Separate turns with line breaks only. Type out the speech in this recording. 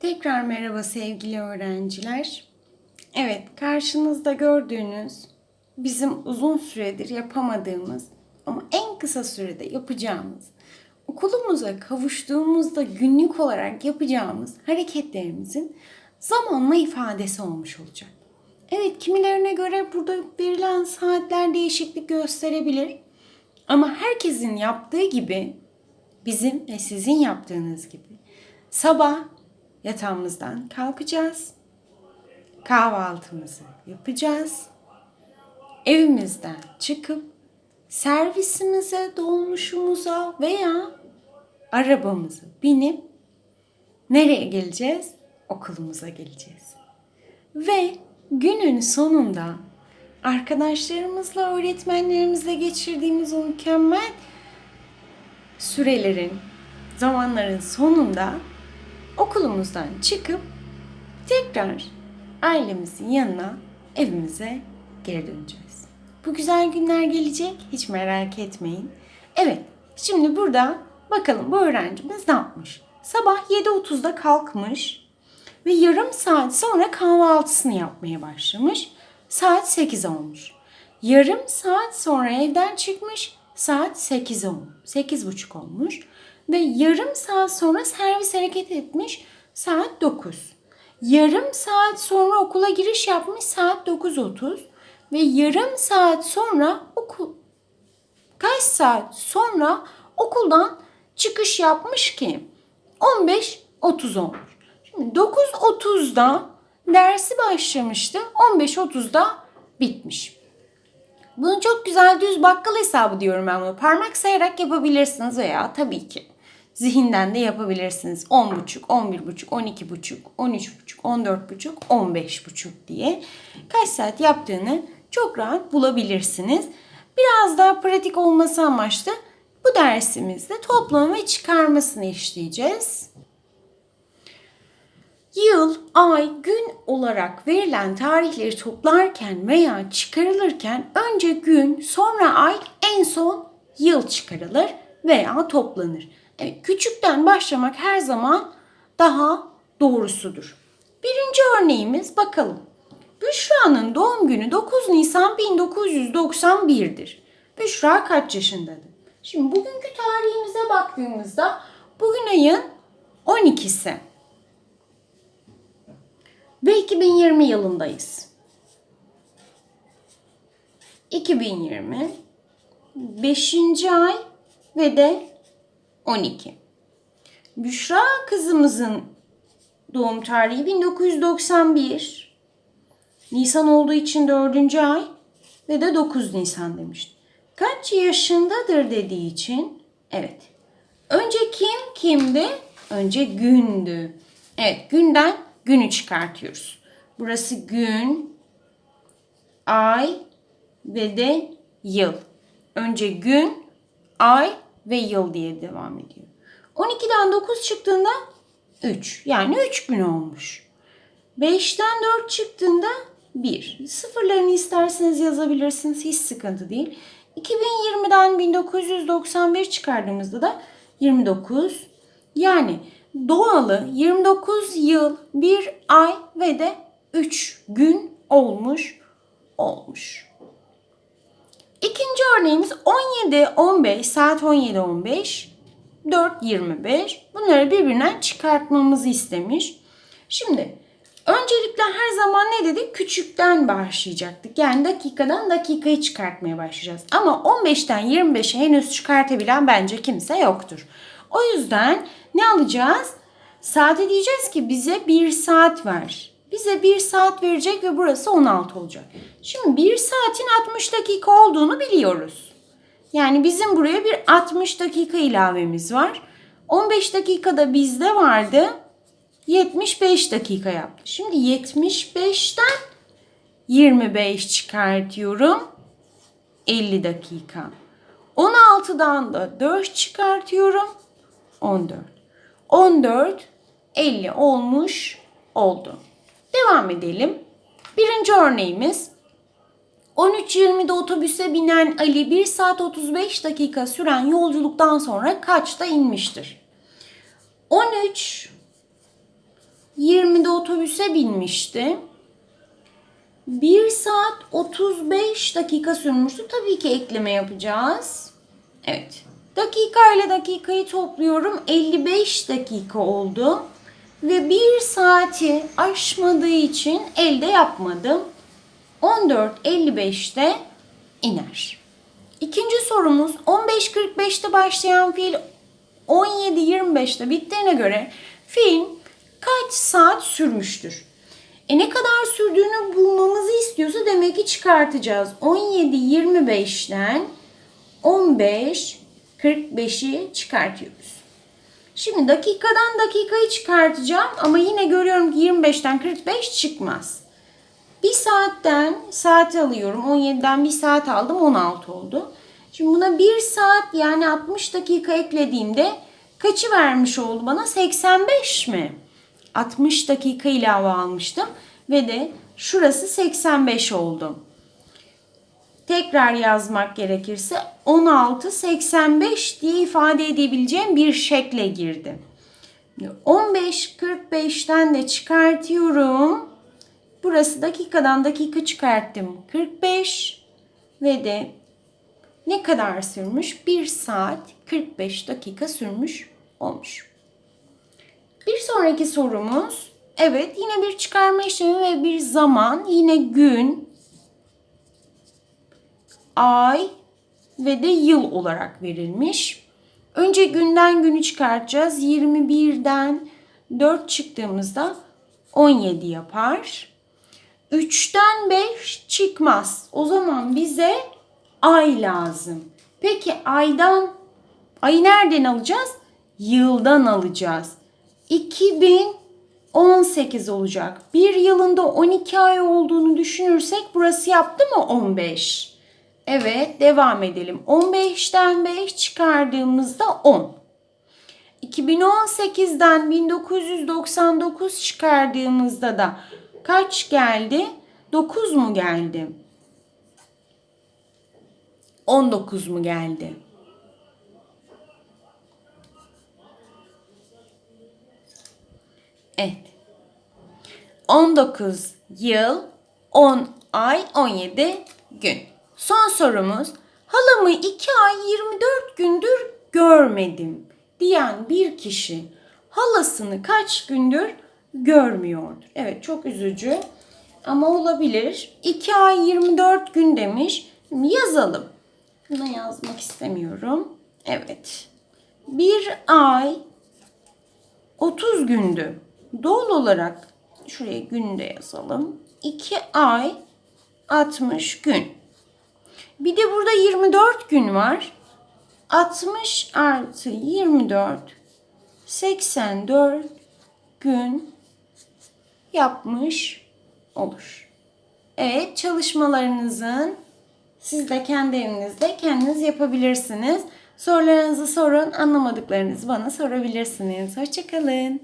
Tekrar merhaba sevgili öğrenciler. Evet, karşınızda gördüğünüz bizim uzun süredir yapamadığımız ama en kısa sürede yapacağımız, okulumuza kavuştuğumuzda günlük olarak yapacağımız hareketlerimizin zamanla ifadesi olmuş olacak. Evet, kimilerine göre burada verilen saatler değişiklik gösterebilir. Ama herkesin yaptığı gibi bizim ve sizin yaptığınız gibi sabah yatağımızdan kalkacağız. Kahvaltımızı yapacağız. Evimizden çıkıp servisimize, dolmuşumuza veya arabamızı binip nereye geleceğiz? Okulumuza geleceğiz. Ve günün sonunda arkadaşlarımızla, öğretmenlerimizle geçirdiğimiz o mükemmel sürelerin, zamanların sonunda okulumuzdan çıkıp tekrar ailemizin yanına, evimize geri döneceğiz. Bu güzel günler gelecek, hiç merak etmeyin. Evet, şimdi burada bakalım bu öğrencimiz ne yapmış? Sabah 7.30'da kalkmış ve yarım saat sonra kahvaltısını yapmaya başlamış. Saat 8 olmuş. Yarım saat sonra evden çıkmış. Saat 8 olmuş. 8.30 olmuş. Ve yarım saat sonra servis hareket etmiş. Saat 9. Yarım saat sonra okula giriş yapmış. Saat 9.30. Ve yarım saat sonra okul kaç saat sonra okuldan çıkış yapmış ki 15.30 olmuş. Şimdi 9.30'da dersi başlamıştı. 15.30'da bitmiş. Bunu çok güzel düz bakkal hesabı diyorum ben bunu. Parmak sayarak yapabilirsiniz veya tabii ki zihinden de yapabilirsiniz. 10.30, 11.30, 12.30, 13.30, 14.30, 15.30 diye kaç saat yaptığını çok rahat bulabilirsiniz. Biraz daha pratik olması amaçlı bu dersimizde toplama ve çıkarmasını işleyeceğiz. Yıl, ay, gün olarak verilen tarihleri toplarken veya çıkarılırken önce gün, sonra ay, en son yıl çıkarılır veya toplanır. Evet, küçükten başlamak her zaman daha doğrusudur. Birinci örneğimiz bakalım. Büşra'nın doğum günü 9 Nisan 1991'dir. Büşra kaç yaşındadır? Şimdi bugünkü tarihimize baktığımızda bugün ayın 12'si. Ve 2020 yılındayız. 2020 5. ay ve de 12. Büşra kızımızın doğum tarihi 1991. Nisan olduğu için 4. ay ve de 9 Nisan demiştim. Kaç yaşındadır dediği için evet. Önce kim kimdi? Önce gündü. Evet günden günü çıkartıyoruz. Burası gün, ay ve de yıl. Önce gün, ay ve yıl diye devam ediyor. 12'den 9 çıktığında 3. Yani 3 gün olmuş. 5'ten 4 çıktığında 1. Sıfırlarını isterseniz yazabilirsiniz. Hiç sıkıntı değil. 2020'den 1991 çıkardığımızda da 29. Yani doğalı 29 yıl, 1 ay ve de 3 gün olmuş olmuş. İkinci örneğimiz 17-15 saat 17-15 4-25 bunları birbirinden çıkartmamızı istemiş. Şimdi öncelikle her zaman ne dedik? Küçükten başlayacaktık. Yani dakikadan dakikayı çıkartmaya başlayacağız. Ama 15'ten 25'e henüz çıkartabilen bence kimse yoktur. O yüzden ne alacağız? Saate diyeceğiz ki bize bir saat ver. Bize bir saat verecek ve burası 16 olacak. Şimdi bir saatin 60 dakika olduğunu biliyoruz. Yani bizim buraya bir 60 dakika ilavemiz var. 15 dakikada bizde vardı. 75 dakika yaptı. Şimdi 75'ten 25 çıkartıyorum. 50 dakika. 16'dan da 4 çıkartıyorum. 14. 14 50 olmuş oldu. Devam edelim. Birinci örneğimiz 13.20'de otobüse binen Ali 1 saat 35 dakika süren yolculuktan sonra kaçta inmiştir? 13 otobüse binmişti. 1 saat 35 dakika sürmüştü. Tabii ki ekleme yapacağız. Evet. Dakika ile dakikayı topluyorum. 55 dakika oldu. Ve 1 saati aşmadığı için elde yapmadım. 14.55'te iner. İkinci sorumuz 15.45'te başlayan fiil 17.25'te bittiğine göre film kaç saat sürmüştür? E ne kadar sürdüğünü bulmamızı istiyorsa demek ki çıkartacağız. 17.25'ten 15.45'i çıkartıyoruz. Şimdi dakikadan dakikayı çıkartacağım ama yine görüyorum ki 25'ten 45 çıkmaz. Bir saatten saat alıyorum. 17'den bir saat aldım 16 oldu. Şimdi buna bir saat yani 60 dakika eklediğimde kaçı vermiş oldu bana? 85 mi? 60 dakika ilave almıştım ve de şurası 85 oldu. Tekrar yazmak gerekirse 16 85 diye ifade edebileceğim bir şekle girdi. 15 45'ten de çıkartıyorum. Burası dakikadan dakika çıkarttım. 45 ve de ne kadar sürmüş? 1 saat 45 dakika sürmüş olmuş. Bir sonraki sorumuz evet yine bir çıkarma işlemi ve bir zaman yine gün, ay ve de yıl olarak verilmiş. Önce günden günü çıkartacağız. 21'den 4 çıktığımızda 17 yapar. 3'ten 5 çıkmaz. O zaman bize ay lazım. Peki aydan ayı nereden alacağız? Yıldan alacağız. 2018 olacak. Bir yılında 12 ay olduğunu düşünürsek burası yaptı mı 15? Evet devam edelim. 15'ten 5 çıkardığımızda 10. 2018'den 1999 çıkardığımızda da kaç geldi? 9 mu geldi? 19 mu geldi? Evet. 19 yıl, 10 ay, 17 gün. Son sorumuz. Halamı 2 ay 24 gündür görmedim diyen bir kişi halasını kaç gündür görmüyordur. Evet çok üzücü ama olabilir. 2 ay 24 gün demiş. Yazalım. Buna yazmak istemiyorum. Evet. Bir ay 30 gündü. Doğal olarak şuraya günde yazalım. 2 ay 60 gün. Bir de burada 24 gün var. 60 artı 24 84 gün yapmış olur. Evet çalışmalarınızın siz de kendi evinizde kendiniz yapabilirsiniz. Sorularınızı sorun, anlamadıklarınızı bana sorabilirsiniz. Hoşçakalın.